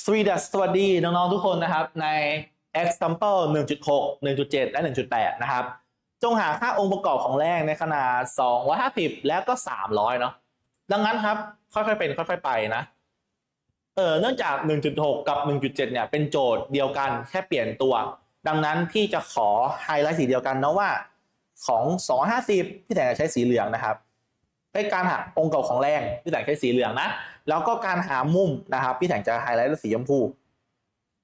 สวีดัสสวัสดีน้องๆทุกคนนะครับ ใน example 1.6 1.7 และ 1.8 นะครับ จงหาค่าองค์ประกอบของแรงในขนาด 250 แล้วก็ 300 เนาะดังนั้นครับ ค่อยๆเป็นค่อยๆไปนะเออเนื่องจาก 1.6 กับ 1.7 เนี่ยเป็นโจทย์เดียวกันแค่เปลี่ยนตัว ดังนั้นพี่จะขอไฮไลท์สีเดียวกันนะว่าของ 250 พี่แต่จะใช้สีเหลืองนะครับ เป็นการหาองค์เก่าของแรงพี่แสงใช้สีเหลืองนะ แล้วก็การหามุมนะครับพี่แสงจะไฮไลท์ด้วยสีชมพู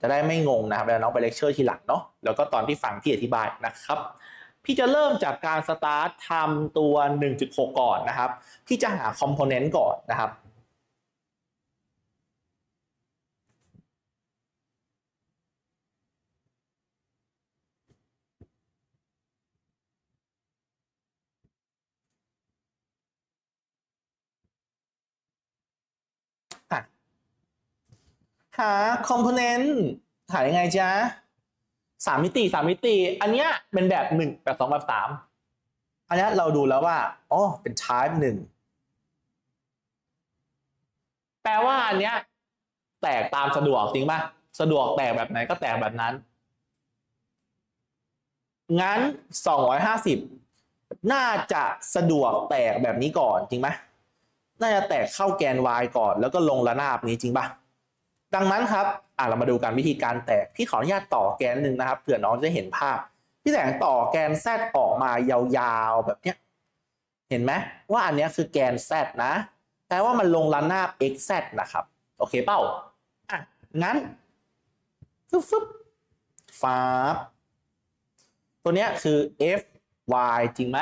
จะได้ไม่งงนะครับเวลาน้องไปเลคเชอร์ทีหลังเนาะแล้วก็ตอนที่ฟังที่อธิบายนะครับพี่จะเริ่มจากการสตาร์ททำตัว 1.6 ก่อนนะครับพี่จะหาคอมโพเนนต์ก่อนนะครับ หาคอมโพเนนต์หายังไงจ๊ะสามมิติสามมิติ อันเนี้ยเป็นแบบหนึ่งแบบสองแบบสามอันนี้เราดูแล้วว่าอ๋อเป็น type หนึ่งแปลว่าอันเนี้ย แตกตามสะดวกจริงป่ะสะดวกแตกแบบไหนก็แตกแบบนั้น งั้นสองร้อยห้าสิบน่าจะสะดวกแตกแบบนี้ก่อนจริงไหมน่าจะแตกเข้าแกน y ก่อน แล้วก็ลงระนาบนี้จริงป่ะ ดังนั้นครับอะเรามาดูกันวิธีการแตกพี่ขออนุญาตต่อแกนหนึ่งนะครับเผื่อน้องจะเห็นภาพ พี่แต่งต่อแกน z ออกมายาวๆแบบเนี้ยเห็นไหมว่าอันนี้คือแกน z นะแปลว่ามันลงระนาบ x z นะครับ โอเคเป้าอะงั้นฟึบฟึบฟ้าบตัวเนี้ยคือ f y จริงไหม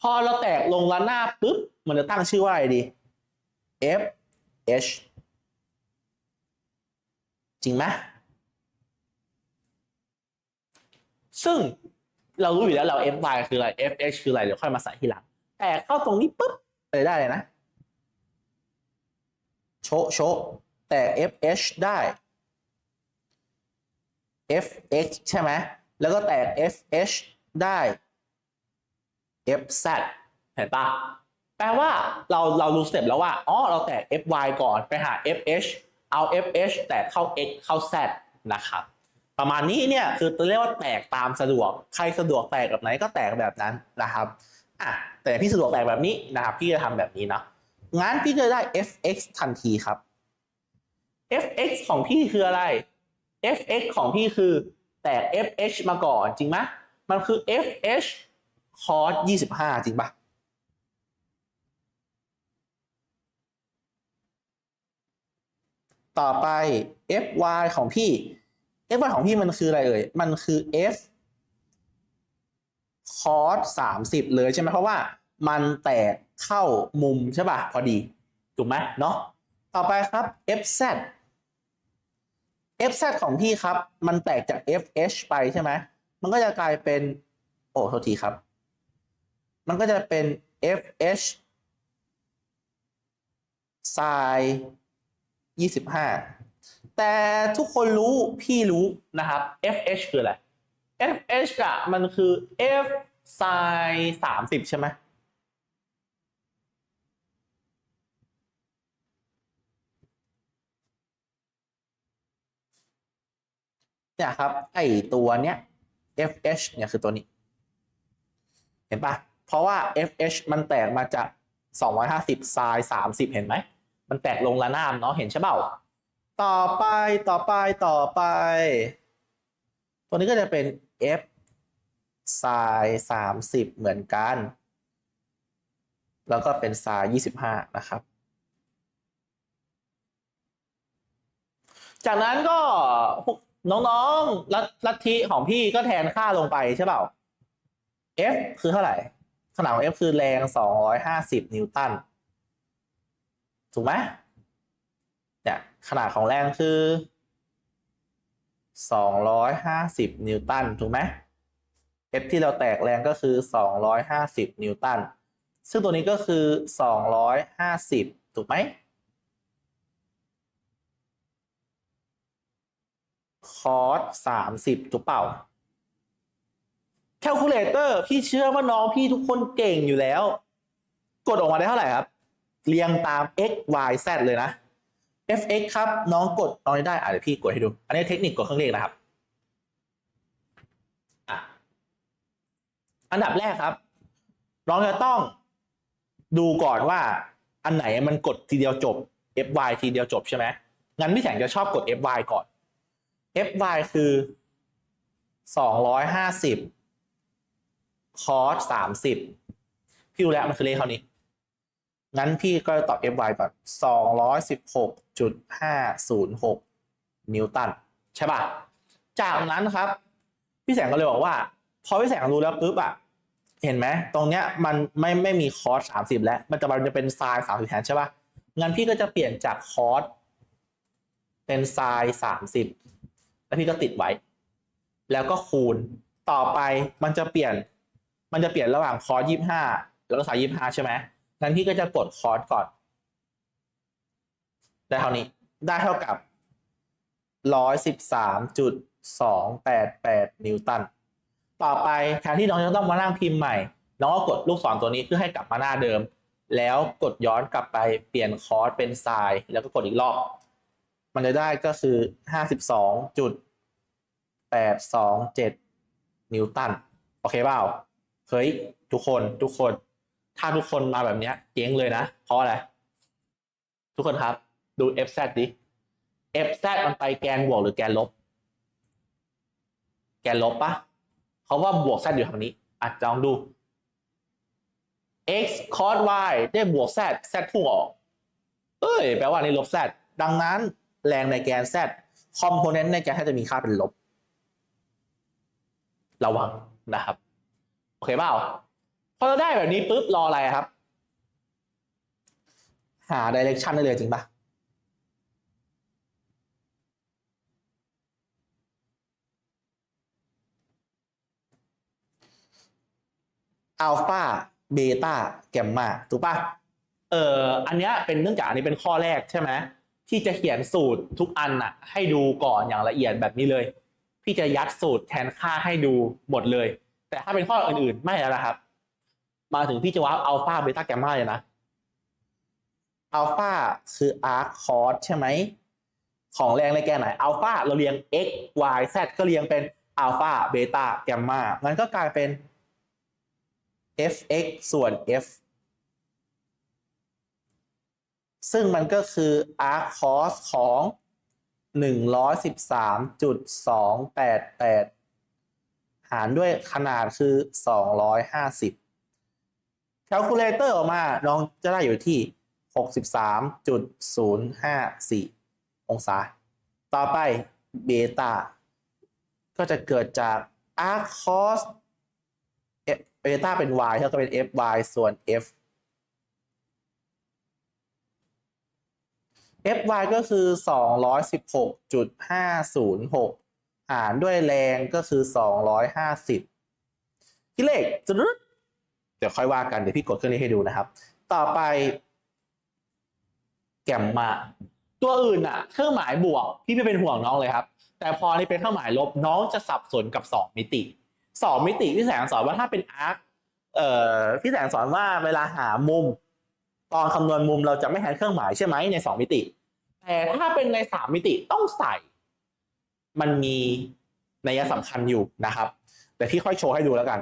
พอเราแตกลงระนาบปุ๊บ มันจะตั้งชื่อว่าอะไรดี f h จริงไหมซึ่งเรารู้อยู่แล้วเรา f y คืออะไร f h คืออะไร เดี๋ยวค่อยมาใส่ทีหลัง แต่เข้าตรงนี้ปุ๊บเลยได้เลยนะ โชโชแต่ f h ได้ f x ใช่ไหม แล้วก็แตก f h ได้ fz เห็นปะแปลว่าเราเรารู้สเต็ปแล้วว่า อ๋อ เราแตก fy ก่อนไปหา fh เอา fh แตกเข้า x เข้า z นะครับประมาณนี้เนี่ยคือเรียกว่าแตกตามสะดวก ใครสะดวกแตกแบบไหนก็แตกแบบนั้นนะครับอะแต่พี่สะดวกแตกแบบนี้นะครับพี่จะทำแบบนี้เนาะงั้นพี่จะได้ fx ทันทีครับ fx ของพี่คืออะไร fx ของพี่คือแตก fh มาก่อนจริงไหมมันคือ fh cos 25 จริงปะ ต่อไป fy ของพี่ fy ของพี่มันคืออะไรเอ่ย มันคือ f cos 30เลยใช่ไหมเพราะว่ามันแตกเข้ามุมใช่ป่ะพอดี ถูกไหมเนาะต่อไปครับ fz fz ของพี่ครับ มันแตกจาก fh ไปใช่ไหมมันก็จะกลายเป็น โอ้โทษทีครับ มันก็จะเป็น fh sin 25 แต่ทุกคนรู้พี่รู้นะครับ fh คืออะไร fh อะมันคือ f sin 30 ใช่ไหมเนี่ยครับ ไอตัวเนี้ย fh เนี่ยคือตัวนี้ เห็นปะเพราะว่า fh มันแตกมาจาก 250 sin 30 เห็นไหม มันแตกลงระนาบเนาะเห็นใช่เปล่าต่อไปต่อไปต่อไป ตัวนี้ก็จะเป็น f sin 30เหมือนกัน แล้วก็เป็น sin 25นะครับ จากนั้นก็น้องๆลัทลัทธิของพี่ก็แทนค่าลงไปใช่เปล่า F คือเท่าไหร่ขนาดของ F คือแรง 250 นิวตัน ถูกไหมเนี่ยขนาดของแรงคือ250นิวตันถูกไหม F ที่เราแตกแรงก็คือ250นิวตันซึ่งตัวนี้ก็คือ250ถูกไหมคอร์สสามสิบถูกเปล่าแคลคูลเลเตอร์พี่เชื่อว่าน้องพี่ทุกคนเก่งอยู่แล้ว กดออกมาได้เท่าไหร่ครับ เรียงตาม x y z เลยนะ fx ครับ น้องกดน้องได้อะเดี๋ยวพี่กดให้ดู อันนี้เทคนิคกดเครื่องเลขนะครับอันดับแรกครับ น้องจะต้องดูก่อนว่าอันไหนมันกดทีเดียวจบ fy ทีเดียวจบใช่ไหมงั้นพี่แสงจะชอบกด fy ก่อน fy คือสองร้อยห้าสิบคอสสามสิบพี่รู้แล้วมันคือเลขเท่านี้ งั้นพี่ก็ตอบ fy ก่อนสองร้อยสิบหกจุดห้าศูนย์หกนิวตัน ใช่ป่ะ จากนั้นครับ พี่แสงก็เลยบอกว่า พอพี่แสงรู้แล้วปุ๊บอะเห็นไหม ตรงเนี้ยมันไม่ไม่มีคอร์สสามสิบแล้ว มันจะมันจะเป็นไซน์สามสิบแทนใช่ป่ะ งั้นพี่ก็จะเปลี่ยนจากคอร์สเป็นไซน์สามสิบแล้วพี่ก็ติดไว้ แล้วก็คูณต่อไปมันจะเปลี่ยน มันจะเปลี่ยนระหว่างคอร์สยี่ห้าแล้วก็ไซน์ยี่ห้าใช่ไหม งั้นพี่ก็จะกดคอร์สก่อน ได้เท่านี้ได้เท่ากับร้อยสิบสามจุดสองแปดแปดนิวตัน ต่อไปแทนที่น้องจะต้องมานั่งพิมพ์ใหม่ น้องก็กดลูกศรตัวนี้เพื่อให้กลับมาหน้าเดิม แล้วกดย้อนกลับไปเปลี่ยนคอร์สเป็นไซน์แล้วก็กดอีกรอบ มันจะได้ก็คือห้าสิบสองจุดแปดสองเจ็ดนิวตัน โอเคเปล่า เฮ้ย ทุกคนทุกคน ถ้าทุกคนมาแบบเนี้ยเจ๊งเลยนะ เพราะอะไร ทุกคนครับ ดู fz ดิ fz มันไปแกนบวกหรือแกนลบ แกนลบปะเขาว่าบวก z อยู่ทางนี้อะลองดู x cos y ได้บวก z z พุ่งออก เอ้ย แปลว่านี่ลบ z ดังนั้นแรงในแกน z คอมโพเนนต์ในแกน z จะมีค่าเป็นลบ ระวังนะครับ โอเคเปล่า พอเราได้แบบนี้ปุ๊บรออะไรครับ หาดิเรกชันได้เลยจริงปะอัลฟาเบต้าแกมมาถูกปะเอออันเนี้ยเป็นเนื่องจากอันนี้เป็นข้อแรกใช่ไหมที่จะเขียนสูตรทุกอันน่ะ ให้ดูก่อนอย่างละเอียดแบบนี้เลย พี่จะยัดสูตรแทนค่าให้ดูหมดเลย แต่ถ้าเป็นข้ออื่นๆไม่แล้วนะครับ มาถึงพี่จะว้าอัลฟาเบต้าแกมมาเลยนะอัลฟาคืออาร์คอร์สใช่ไหมของแรงในแกนไหนอัลฟาเราเรียง x y z ก็เรียงเป็นอัลฟาเบต้าแกมมางั้นก็กลายเป็น fx ส่วน f ซึ่งมันก็คือ arc cos ของ 113.288 หารด้วยขนาดคือ 250 calculator อร์ออกมา น้องจะได้อยู่ที่ 63.054 องศา ต่อไปเบต้าก็จะเกิดจาก arc cos เบต้าเป็น y เท่ากับเป็น fy ส่วน f fy ก็คือ 216.506 หารด้วยแรงก็คือ 250คิดเลขจะรึเดี๋ยวค่อยว่ากันเดี๋ยวพี่กดเครื่องนี้ให้ดูนะครับ ต่อไป แกมมา ตัวอื่นอะเครื่องหมายบวกพี่ไม่เป็นห่วงน้องเลยครับ แต่พอนี่เป็นเครื่องหมายลบน้องจะสับสนกับ 2 มิติ 2 มิติพี่แสงสอนว่าถ้าเป็นอาร์คเอ่อพี่แสงสอนว่าเวลาหามุม ตอนคำนวณมุมเราจะไม่แทนเครื่องหมายใช่ไหมใน 2 มิติ แต่ถ้าเป็นใน 3 มิติต้องใส่ มันมีนัยสำคัญอยู่นะครับ แต่พี่ค่อยโชว์ให้ดูแล้วกัน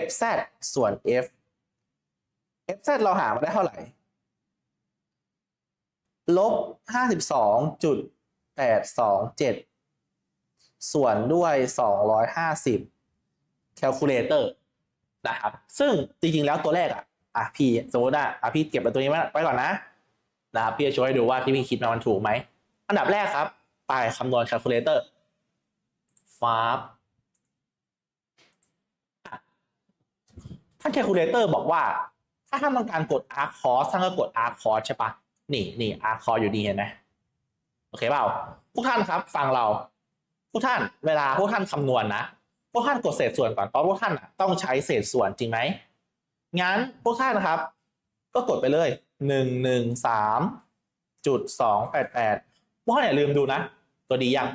fz ส่วน f fz เราหามาได้เท่าไหร่ ลบห้าสิบสองจุดแปดสองเจ็ดส่วนด้วยสองร้อยห้าสิบ calculator นะครับ ซึ่งจริง ๆ แล้วตัวแรกอะอะพี่สมมติว่าอะพี่เก็บตัวนี้ไว้ก่อนนะนะครับพี่จะโชว์ให้ดูว่าที่พี่คิดมามันถูกไหม อันดับแรกครับ ไปคำนวณ calculator ฟา ท่าน calculator บอกว่า ถ้าท่านต้องการกด arc cos ท่านก็กด arc cos ใช่ปะนี่นี่ arc cos อยู่นี่เห็นไหมโอเคเปล่าพวกท่านครับฟังเรา พวกท่านเวลาพวกท่านคำนวณนะพวกท่านกดเศษส่วนก่อนเพราะพวกท่านต้องใช้เศษส่วนจริงไหมงั้นพวกท่านนะครับ ก็กดไปเลยหนึ่งหนึ่งสามจุดสองแปดแปดพวกท่านอย่าลืมดูนะ ตัวดียัง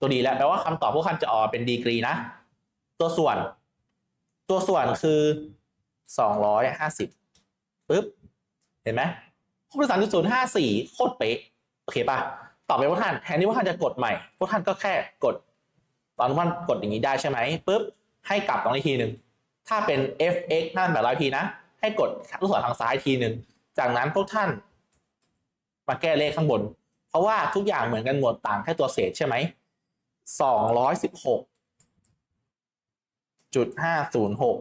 ตัวดีแล้วแปลว่าคำตอบพวกท่านจะออกเป็นดีกรีนะ ตัวส่วน ตัวส่วนคือสองร้อยห้าสิบปึ๊บ เห็นไหมหกสิบสามจุดศูนย์ห้าสี่โคตรเป๊ะ โอเคป่ะ ต่อไปพวกท่านแทนที่พวกท่านจะกดใหม่ พวกท่านก็แค่กด ตอนท่านกดอย่างนี้ได้ใช่ไหมปุ๊บ ให้กลับตรงนี้ทีหนึ่ง ถ้าเป็น fx นั่นแบบร้อยทีนะ ให้กดลูกศรทางซ้ายทีหนึ่ง จากนั้นพวกท่าน มาแก้เลขข้างบน เพราะว่าทุกอย่างเหมือนกันหมดต่างแค่ตัวเศษใช่ไหมสองร้อยสิบหก จุดห้าศูนย์หก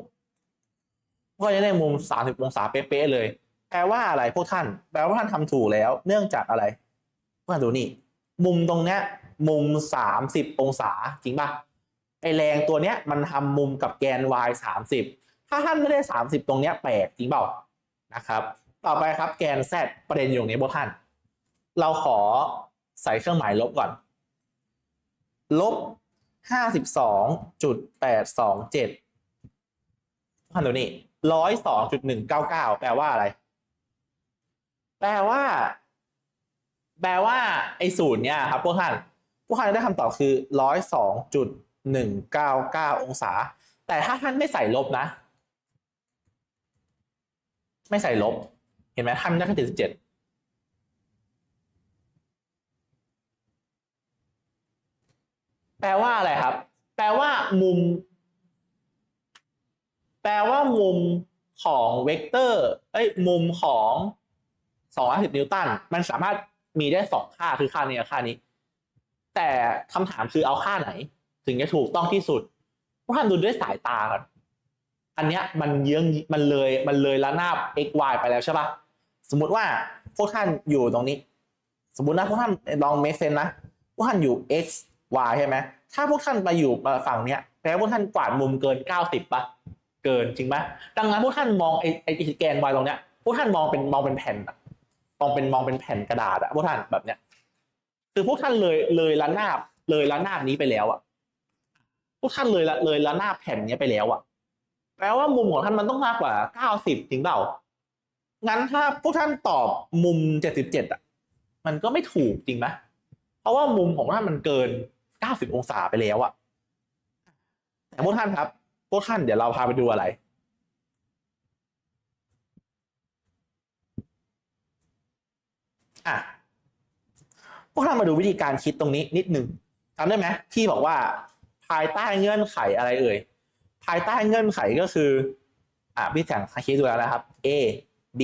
ก็จะได้มุมสามสิบองศาเป๊ะๆเลย แปลว่าอะไรพวกท่าน แปลว่าท่านทำถูกแล้ว เนื่องจากอะไรพวกท่านดูนี่ มุมตรงเนี้ย มุมสามสิบองศาจริงป่ะไอแรงตัวเนี้ยมันทำมุมกับแกน y สามสิบถ้าท่านไม่ได้สามสิบตรงเนี้ยแปลกจริงเปล่านะครับ ต่อไปครับแกน z ประเด็นอยู่ตรงนี้พวกท่าน เราขอใส่เครื่องหมายลบก่อน ลบ ห้าสิบสองจุดแปดสองเจ็ดท่านดูนี่ร้อยสองจุดหนึ่งเก้าเก้าแปลว่าอะไร แปลว่า แปลว่า ไอ้ศูนย์เนี่ยครับพวกท่านพวกท่านได้คำตอบคือร้อยสองจุดหนึ่งเก้าเก้าองศา แต่ถ้าท่านไม่ใส่ลบนะ ไม่ใส่ลบ เห็นไหมท่านได้แค่เจ็ดสิบเจ็ด แปลว่าอะไรครับ แปลว่ามุม แปลว่ามุมของเวกเตอร์เอ้ยมุมของ250นิวตันมันสามารถมีได้สองค่าคือค่านี้กับค่านี้ แต่คำถามคือเอาค่าไหน ถึงจะถูกต้องที่สุดพวกท่านดูด้วยสายตาก่อนอันเนี้ยมันเยื้องมันเลยมันเลยละนาบ x y ไปแล้วใช่ปะสมมุติว่าพวกท่านอยู่ตรงนี้ สมมตินะพวกท่านลองเมคเซนนะพวกท่านอยู่ x y ใช่ไหมถ้าพวกท่านไปอยู่ฝั่งเนี้ยแปลว่าพวกท่านกวาดมุมเกิน 90ปะเกินจริงปะดังนั้นพวกท่านมองไอ้ไอ้แกน y ตรงเนี้ยพวกท่านมองเป็นมองเป็นแผ่นอะมองเป็นมองเป็นแผ่นกระดาษอะพวกท่านแบบเนี้ยคือพวกท่านเลยเลยละนาบเลยละนาบนี้ไปแล้วอะพวกท่านเลยละเลยละนาบแผ่นเนี้ยไปแล้วอะแปลว่ามุมของท่านมันต้องมากกว่า90จริงเปล่า งั้นถ้าพวกท่านตอบมุม77อะมันก็ไม่ถูกจริงไหมเพราะว่ามุมของท่านมันเกิน 90 องศาไปแล้วอะแต่พวกท่านครับพวกท่านเดี๋ยวเราพาไปดูอะไร อะพวกท่านมาดูวิธีการคิดตรงนี้นิดหนึ่งจำได้ไหมที่บอกว่า ภายใต้เงื่อนไขอะไรเอ่ย ภายใต้เงื่อนไขก็คือ อะพี่แสงคิดดูแล้วนะครับ A B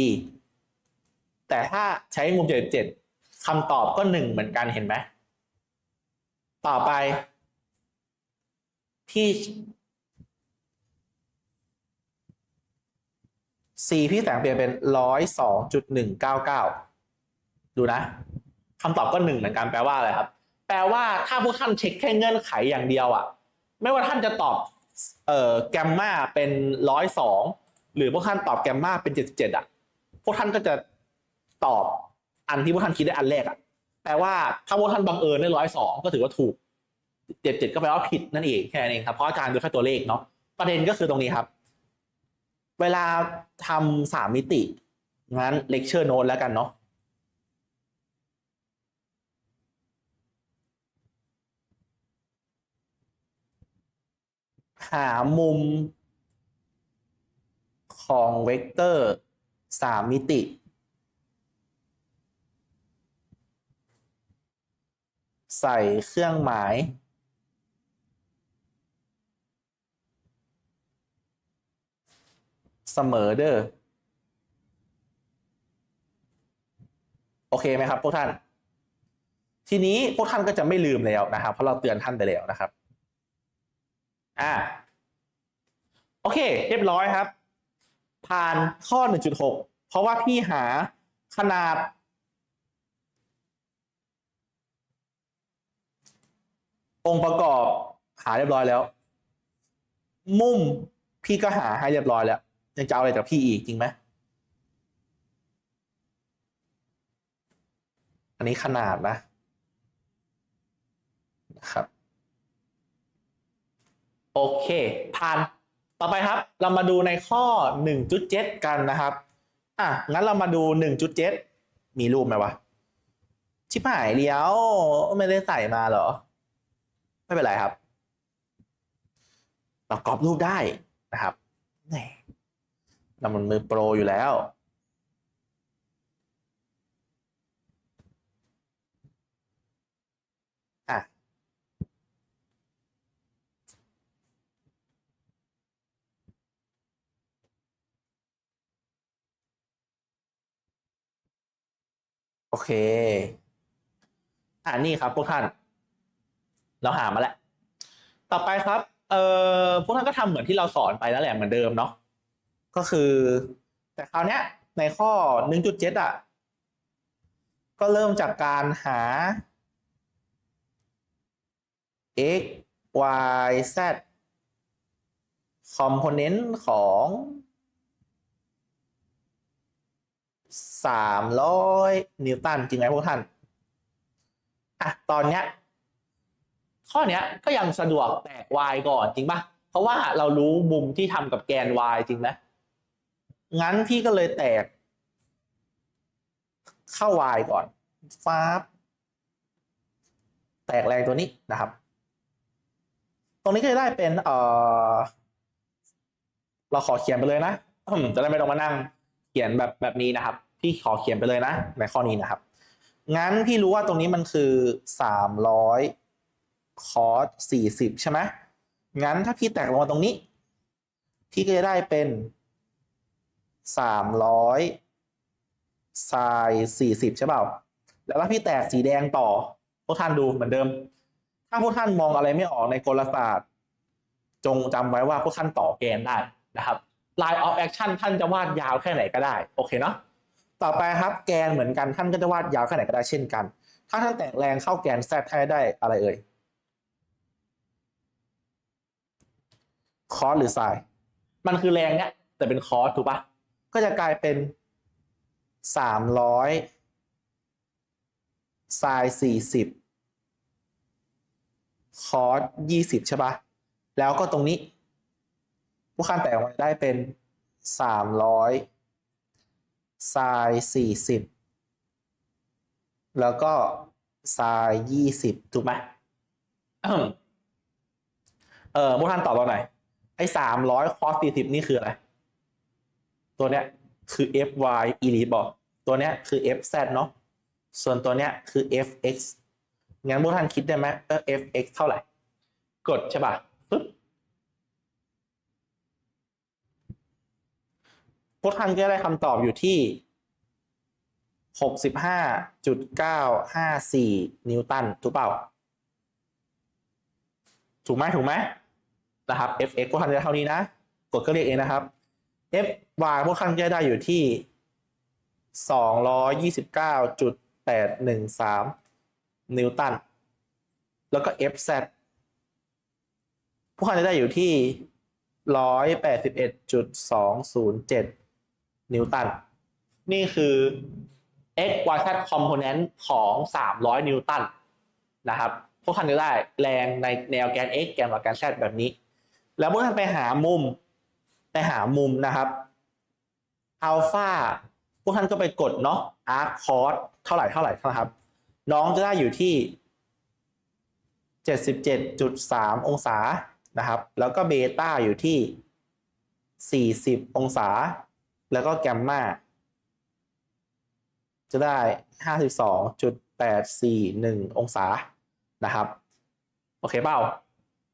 แต่ถ้าใช้มุม77คำตอบก็หนึ่งเหมือนกันเห็นไหม ต่อไป ที่ C พี่แสงเปลี่ยนเป็นร้อยสองจุดหนึ่งเก้าเก้าดูนะคำตอบก็หนึ่งเหมือนกันแปลว่าอะไรครับ แปลว่าถ้าพวกท่านเช็คแค่เงื่อนไขอย่างเดียวอะไม่ว่าท่านจะตอบเอ่อแกมมาเป็นร้อยสองหรือพวกท่านตอบแกมมาเป็นเจ็ดสิบเจ็ดอะพวกท่านก็จะตอบอันที่พวกท่านคิดได้อันแรกอะ แปลว่าถ้าพวกท่านบังเอิญได้ร้อยสองก็ถือว่าถูกเจ็ดเจ็ดก็แปลว่าผิดนั่นเองแค่นั้นเองครับเพราะอาจารย์ดูแค่ตัวเลขเนาะประเด็นก็คือตรงนี้ครับ เวลาทำสามมิติงั้นเลคเชอร์โน้ตแล้วกันเนาะหามุมของเวกเตอร์สามมิติ ใส่เครื่องหมาย เสมอเด้อโอเคไหมครับพวกท่าน ทีนี้พวกท่านก็จะไม่ลืมแล้วนะครับเพราะเราเตือนท่านไปแล้วนะครับ อ่า โอเค เรียบร้อยครับ ผ่านข้อ 1.6 เพราะว่าพี่หาขนาด องค์ประกอบหาเรียบร้อยแล้ว มุมพี่ก็หาให้เรียบร้อยแล้ว ยังจะเอาอะไรจากพี่อีกจริงไหมอันนี้ขนาดนะนะครับ โอเค ผ่านต่อไปครับ เรามาดูในข้อ 1.7 กันนะครับ อะ งั้นเรามาดู 1.7 มีรูปไหมวะ ชิบหายเลี้ยว ไม่ได้ใส่มาเหรอ ไม่เป็นไรครับเรากรอบรูปได้นะครับนี่เรามันมือโปรอยู่แล้วอะโอเค อ่านี่ครับพวกท่าน เราหามาแล้วต่อไปครับเอ่อพวกท่านก็ทำเหมือนที่เราสอนไปนั่นแหละเหมือนเดิมเนาะก็คือ แต่คราวเนี้ยในข้อ 1.7 อะ ก็เริ่มจากการหา x y z component ของสามร้อยนิวตันจริงไหมพวกท่าน อะ ตอนเนี้ย ข้อเนี้ยก็ยังสะดวกแตก y ก่อนจริงปะเพราะว่าเรารู้มุมที่ทำกับแกน y จริงไหมงั้นพี่ก็เลยแตก เข้า y ก่อนฟ้าบแตกแรงตัวนี้นะครับ ตรงนี้ก็จะได้เป็นเออเราขอเขียนไปเลยนะจะได้ไม่ต้องมานั่งเขียนแบบแบบนี้นะครับ พี่ขอเขียนไปเลยนะในข้อนี้นะครับ งั้นพี่รู้ว่าตรงนี้มันคือสามร้อย คอสสี่สิบใช่ไหมงั้นถ้าพี่แตกลงมาตรงนี้ พี่ก็จะได้เป็นสามร้อยไซสี่สิบใช่เปล่า แล้วถ้าพี่แตกสีแดงต่อ พวกท่านดูเหมือนเดิม ถ้าพวกท่านมองอะไรไม่ออกในกลศาสตร์ จงจำไว้ว่าพวกท่านต่อแกนได้นะครับ line of action ท่านจะวาดยาวแค่ไหนก็ได้ โอเคเนาะต่อไปครับแกนเหมือนกันท่านก็จะวาดยาวแค่ไหนก็ได้เช่นกัน ถ้าท่านแตกแรงเข้าแกนแซดให้ได้อะไรเอ่ย คอสหรือไซน์มันคือแรงเนี้ยแต่เป็นคอสถูกปะก็จะกลายเป็นสามร้อยไซน์สี่สิบคอสยี่สิบใช่ปะแล้วก็ตรงนี้ ผู้คันแตกออกมาได้เป็นสามร้อยไซน์สี่สิบแล้วก็ไซน์ยี่สิบถูกไหมเออผู้ท่านตอบเราหน อยไอ้สามร้อยคอสสี่สิบนี่คืออะไร ตัวเนี้ยคือ fy elite บอกตัวเนี้ยคือ fz เนาะส่วนตัวเนี้ยคือ fx งั้นพวกท่านคิดได้ไหมเออ fx เท่าไหร่ กดใช่ป่ะปึ๊บพวกท่านก็ได้คำตอบอยู่ที่ 65.954 นิวตัน ถูกเปล่า ถูกไหมถูกไหม นะครับ fx พวกท่านจะได้เท่านี้นะ กดก็เรียกเองนะครับ fy พวกท่านจะได้อยู่ที่ 229.813 นิวตัน แล้วก็ fz พวกท่านจะได้อยู่ที่ 181.207 นิวตัน นี่คือ x y z component ของ 300 นิวตันนะครับ พวกท่านจะได้แรงในแนวแกน x แกน y แกน z แบบนี้ แล้วพวกท่านไปหามุม ไปหามุมนะครับอัลฟาพวกท่านก็ไปกดเนาะ arc cos เท่าไหร่เท่าไหร่นะครับ น้องจะได้อยู่ที่ 77.3 องศานะครับ แล้วก็เบต้าอยู่ที่ 40 องศา แล้วก็แกมมาจะได้ 52.841 องศานะครับ โอเคเปล่า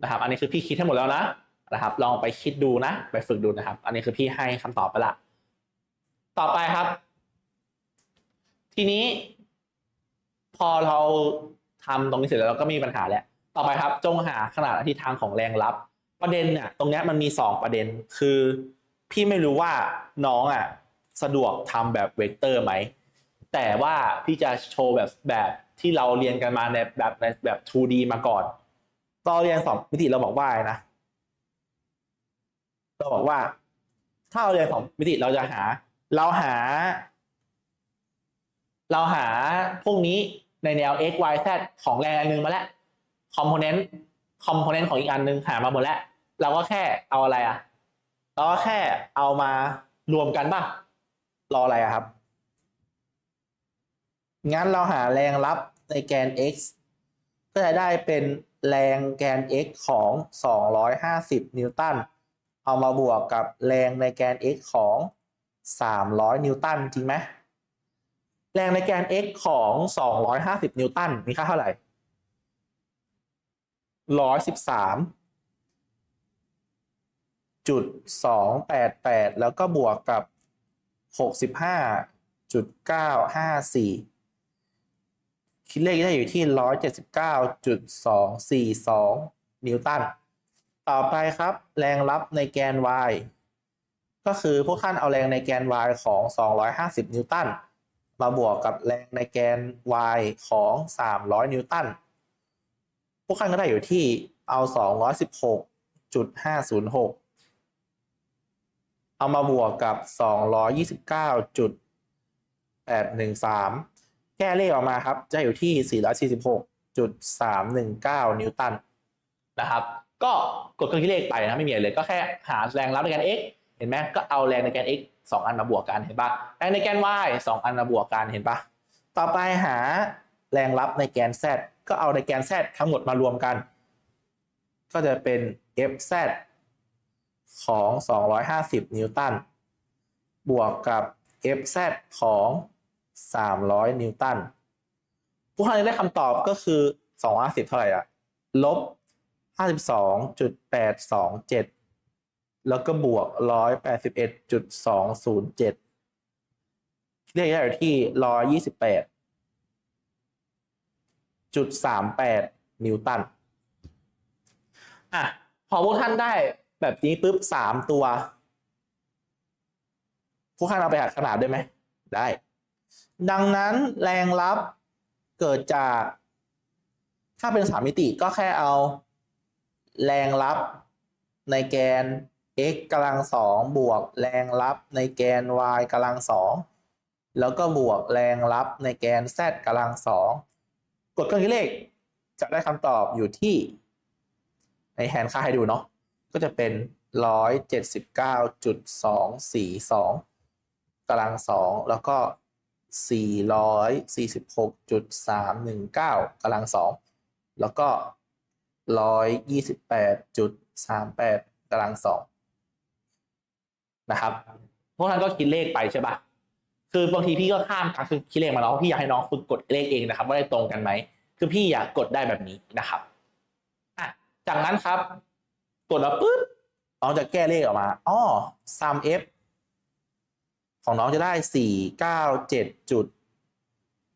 นะครับ อันนี้คือพี่คิดให้หมดแล้วนะ นะครับ ลองไปคิดดูนะ ไปฝึกดูนะครับ อันนี้คือพี่ให้คำตอบไปละ ต่อไปครับ ทีนี้ พอเราทำตรงนี้เสร็จแล้วเราก็มีปัญหาแล้ว ต่อไปครับ จงหาขนาดและทิศทางของแรงรับ ประเด็นเนี่ยตรงนี้มันมีสองประเด็น คือ พี่ไม่รู้ว่าน้องอะสะดวกทำแบบเวกเตอร์ไหม แต่ว่าพี่จะโชว์แบบแบบที่เราเรียนกันมาในแบบในแบบ 2D มาก่อนตอนเรียนสองมิติเราบอกว่านะ เราบอกว่า ถ้าเราเรียนสองมิติเราจะหา เราหา เราหาพวกนี้ในแนว x y z ของแรงอันนึงมาแล้วคอมโพเนนต์คอมโพเนนต์ของอีกอันนึงหามาหมดแล้วเราก็แค่เอาอะไรอะเราก็แค่เอามารวมกันป่ะรออะไรอะครับ งั้นเราหาแรงรับในแกน x ก็จะได้เป็นแรงแกน x ของ 250 นิวตัน เอามาบวกกับแรงในแกน x ของ 300 นิวตันจริงไหมแรงในแกน x ของ 250 นิวตันมีค่าเท่าไหร่ 113จุดสองแปดแปดแล้วก็บวกกับหกสิบห้าจุดเก้าห้าสี่คิดเลขได้อยู่ที่ร้อยเจ็ดสิบเก้าจุดสองสี่สองนิวตัน ต่อไปครับ แรงรับในแกน y ก็คือพวกท่านเอาแรงในแกน y ของ 250 นิวตันมาบวกกับแรงในแกน y ของ 300 นิวตัน พวกท่านก็ได้อยู่ที่เอา 216.506 เอามาบวกกับ 229.813 แก้เลขออกมาครับ จะอยู่ที่ 446.319 นิวตันนะครับ ก็กดเครื่องคิดเลขไปนะไม่มีอะไรเลยก็แค่หาแรงรับในแกน x เห็นไหมก็เอาแรงในแกน x สองอันมาบวกกันเห็นปะแรงในแกน y สองอันมาบวกกันเห็นปะต่อไปหาแรงรับในแกน z ก็เอาในแกน z ทั้งหมดมารวมกัน ก็จะเป็น fz ของ 250 นิวตัน บวกกับ fz ของ 300 นิวตัน ผู้ท่านได้คำตอบก็คือ 250 เท่าไหร่อะลบ 52.827 แล้วก็บวก 181.207เลขได้อยู่ที่ 128.38 นิวตัน อะ พอพวกท่านได้แบบนี้ปุ๊บสามตัว พวกท่านเอาไปหาขนาดได้ไหม ได้ ดังนั้นแรงรับเกิดจาก ถ้าเป็นสามมิติก็แค่เอา แรงรับในแกน x กำลังสองบวกแรงรับในแกน y กำลังสองแล้วก็บวกแรงรับในแกน z กำลังสองกดเครื่องคิดเลขจะได้คำตอบอยู่ที่ ในแฮนด์ค่าให้ดูเนาะก็จะเป็น 179.242กำลังสองแล้วก็ 446.319กำลังสองแล้วก็ 128.38ตารางสองนะครับ พวกท่านก็คิดเลขไปใช่ปะคือบางทีพี่ก็ข้ามการคือคิดเลขมาแล้วพี่อยากให้น้องฝึกกดเลขเองนะครับ ว่าได้ตรงกันไหม คือพี่อยากกดได้แบบนี้นะครับอะจากนั้นครับ กดแล้วปึ๊บน้องจะแก้เลขออกมาอ๋อ sum f ของน้องจะได้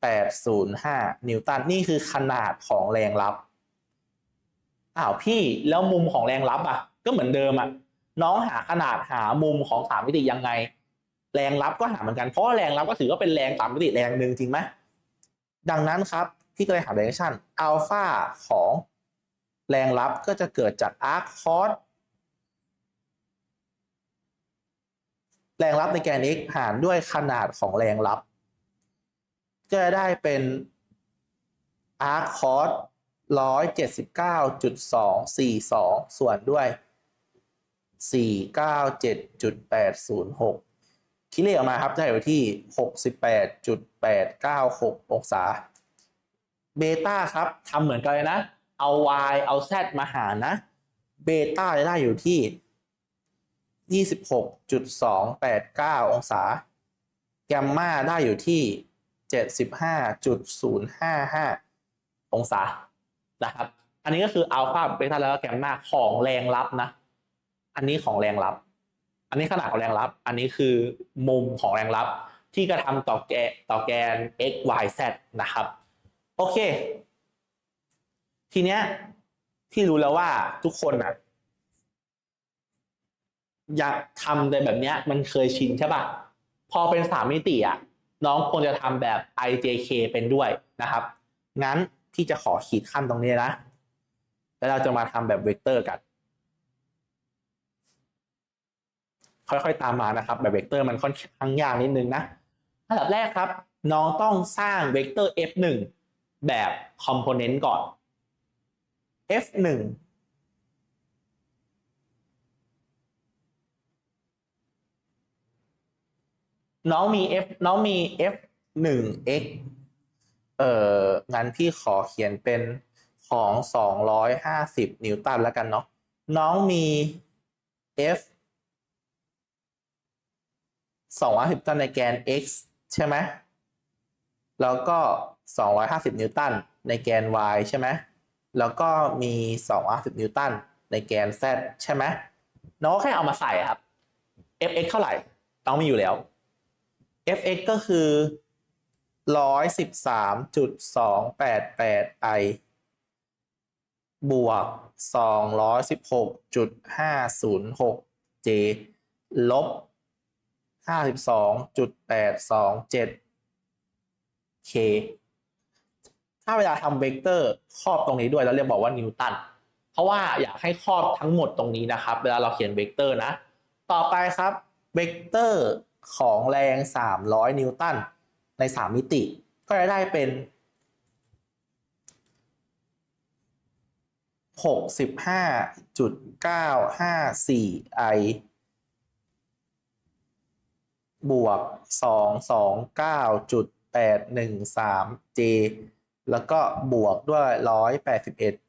497.805นิวตันนี่คือขนาดของแรงรับ อ้าวพี่แล้วมุมของแรงรับอะ ก็เหมือนเดิมอะน้องหาขนาดหามุมของสามมิติยังไง แรงรับก็หาเหมือนกันเพราะแรงรับก็ถือว่าเป็นแรงสามมิติแรงหนึ่งจริงไหมดังนั้นครับพี่ก็เลยหา direction อัลฟาของแรงรับก็จะเกิดจาก arc cos แรงรับในแกน x หารด้วยขนาดของแรงรับ ก็จะได้เป็น arc cos ร้อยเจ็ดสิบเก้าจุดสองสี่สองส่วนด้วยสี่เก้าเจ็ดจุดแปดศูนย์หกคิดเลขออกมาครับจะอยู่ที่หกสิบแปดจุดแปดเก้าหกองศา เบต้าครับทำเหมือนกันเลยนะ เอา y เอา z มาหารนะ เบต้าจะได้อยู่ที่ยี่สิบหกจุดสองแปดเก้าองศา แกมมาได้อยู่ที่เจ็ดสิบห้าจุดศูนย์ห้าห้าองศา นะครับ อันนี้ก็คืออัลฟาเบต้าแล้วก็แกมมาของแรงรับนะ อันนี้ของแรงรับ อันนี้ขนาดของแรงรับ อันนี้คือมุมของแรงรับ ที่กระทำต่อแกต่อแกน x y z นะครับ โอเค ทีเนี้ยที่รู้แล้วว่าทุกคนอะอยากทำในแบบเนี้ยมันเคยชินใช่ปะพอเป็นสามมิติอะน้องควรจะทำแบบ IJK เป็นด้วยนะครับ งั้น ที่จะขอขีดขั้นตรงนี้นะ แล้วเราจะมาทำแบบเวกเตอร์กัน ค่อยๆตามมานะครับ แบบเวกเตอร์มันค่อนข้างยากนิดนึงนะอันดับแรกครับ น้องต้องสร้างเวกเตอร์ f1 แบบคอมโพเนนต์ก่อน f1 น้องมี f น้องมี f หนึ่ง x เอองั้นพี่ขอเขียนเป็นของสองร้อยห้าสิบนิวตันแล้วกันเนาะน้องมี f สองร้อยสิบตันในแกน x ใช่ไหมแล้วก็สองร้อยห้าสิบนิวตันในแกน y ใช่ไหมแล้วก็มีสองร้อยสิบนิวตันในแกน z ใช่ไหมน้องแค่เอามาใส่ครับ fx เท่าไหร่น้องมีอยู่แล้ว fx ก็คือ ร้อยสิบสามจุดสองแปดแปดไอบวกสองร้อยสิบหกจุดห้าศูนย์หกเจลบห้าสิบสองจุดแปดสองเจ็ดเคถ้าเวลาทำเวกเตอร์ครอบตรงนี้ด้วยเราเรียกบอกว่านิวตันเพราะว่าอยากให้ครอบทั้งหมดตรงนี้นะครับ เวลาเราเขียนเวกเตอร์นะ ต่อไปครับเวกเตอร์ของแรง 300 นิวตัน ใน 3 มิติ ก็จะได้เป็น 65.954 i บวก 229.813 j แล้วก็บวกด้วย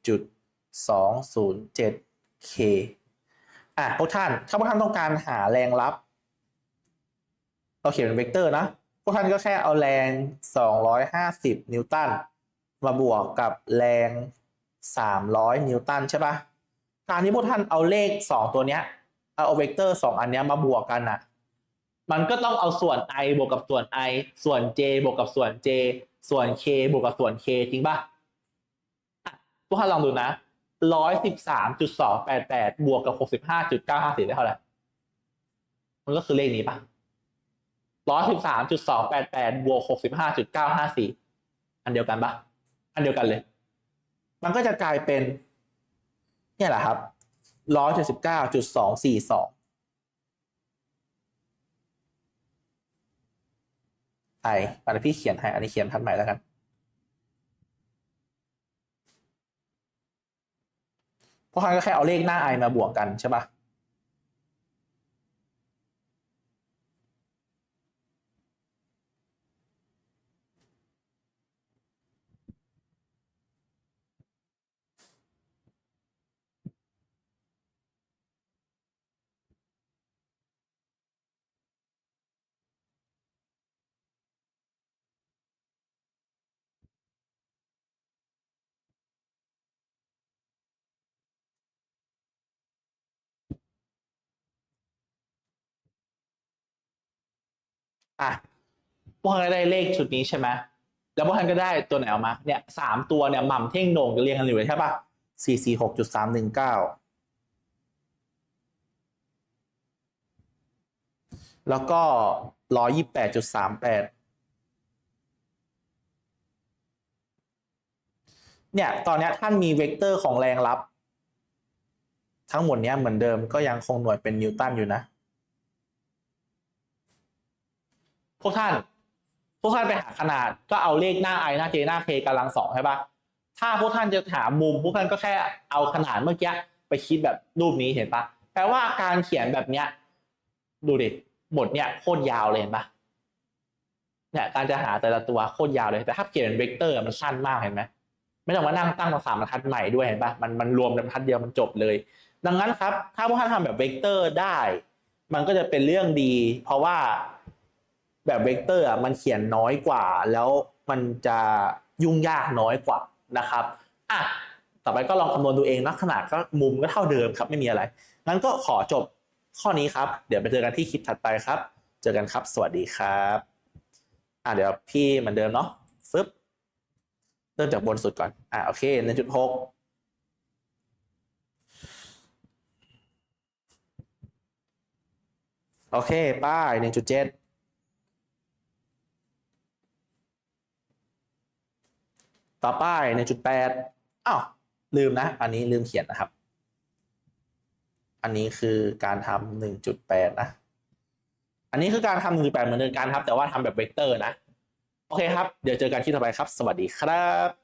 181.207 k อะพวกท่าน ถ้าพวกท่านต้องการหาแรงรับ เราเขียนเป็นเวกเตอร์นะ พวกท่านก็แค่เอาแรง 250 นิวตันมาบวกกับแรง 300 นิวตันใช่ปะการที่พวกท่านเอาเลข 2 ตัวเนี้ย เอาเวกเตอร์ 2 อันเนี้ยมาบวกกันน่ะ มันก็ต้องเอาส่วน i บวกกับส่วน i ส่วน j บวกกับส่วน j ส่วน k บวกกับส่วน k จริงปะอะพวกท่านลองดูนะร้อยสิบสามจุดสองแปดแปดบวกกับหกสิบห้าจุดเก้าห้าสี่ได้เท่าไหร่ มันก็คือเลขนี้ปะ ร้อยสิบสามจุดสองแปดแปดบวกหกสิบห้าจุดเก้าห้าสี่อันเดียวกันปะอันเดียวกันเลย มันก็จะกลายเป็น เนี่ยแหละครับร้อยเจ็ดสิบเก้าจุดสองสี่สองไออันนี้พี่เขียนให้ อันนี้เขียนทันใหม่แล้วกันเพราะท่านก็แค่เอาเลขหน้าไอมาบวกกันใช่ปะ อะพวกท่านก็ได้เลขชุดนี้ใช่ไหมแล้วพวกท่านก็ได้ตัวไหนออกมาเนี่ยสามตัวเนี่ยหม่ำเท่งโหน่งเรียงกันอยู่ใช่ปะสี่สี่หกจุดสามหนึ่งเก้าแล้วก็ร้อยยี่แปดจุดสามแปดเนี่ย ตอนนี้ท่านมีเวกเตอร์ของแรงรับ ทั้งหมดเนี้ยเหมือนเดิมก็ยังคงหน่วยเป็นนิวตันอยู่นะ พวกท่าน พวกท่านไปหาขนาดก็เอาเลขหน้า i หน้า j หน้า k กำลังสองใช่ปะถ้าพวกท่านจะหามุม พวกท่านก็แค่เอาขนาดเมื่อกี้ไปคิดแบบรูปนี้เห็นปะแปลว่าการเขียนแบบเนี้ย ดูดิบทเนี้ยโคตรยาวเลยเห็นปะเนี่ยการจะหาแต่ละตัวโคตรยาวเลยแต่ถ้าเขียนเป็นเวกเตอร์มันสั้นมากเห็นไหมไม่ต้องมานั่งตั้งมาสามบรรทัดใหม่ด้วยเห็นปะมันมันรวมเป็นบรรทัดเดียวมันจบเลย ดังนั้นครับ ถ้าพวกท่านทำแบบเวกเตอร์ได้ มันก็จะเป็นเรื่องดี เพราะว่า แบบเวกเตอร์อะมันเขียนน้อยกว่า แล้วมันจะยุ่งยากน้อยกว่านะครับอะต่อไปก็ลองคำนวณดูเองนะขนาดก็มุมก็เท่าเดิมครับไม่มีอะไร งั้นก็ขอจบข้อนี้ครับ เดี๋ยวไปเจอกันที่คลิปถัดไปครับ เจอกันครับ สวัสดีครับอะเดี๋ยวพี่เหมือนเดิมเนาะฟึบเริ่มจากบนสุดก่อนอะโอเคหนึ่งจุดหกโอเค ป้ายหนึ่งจุดเจ็ด ต่อไปในจุดแปดอ้าวลืมนะ อันนี้ลืมเขียนนะครับ อันนี้คือการทำหนึ่งจุดแปดนะ อันนี้คือการทำหนึ่งจุดแปดเหมือนเดิมกันครับ แต่ว่าทำแบบเวกเตอร์นะ โอเคครับ เดี๋ยวเจอกันที่ต่อไปครับ สวัสดีครับ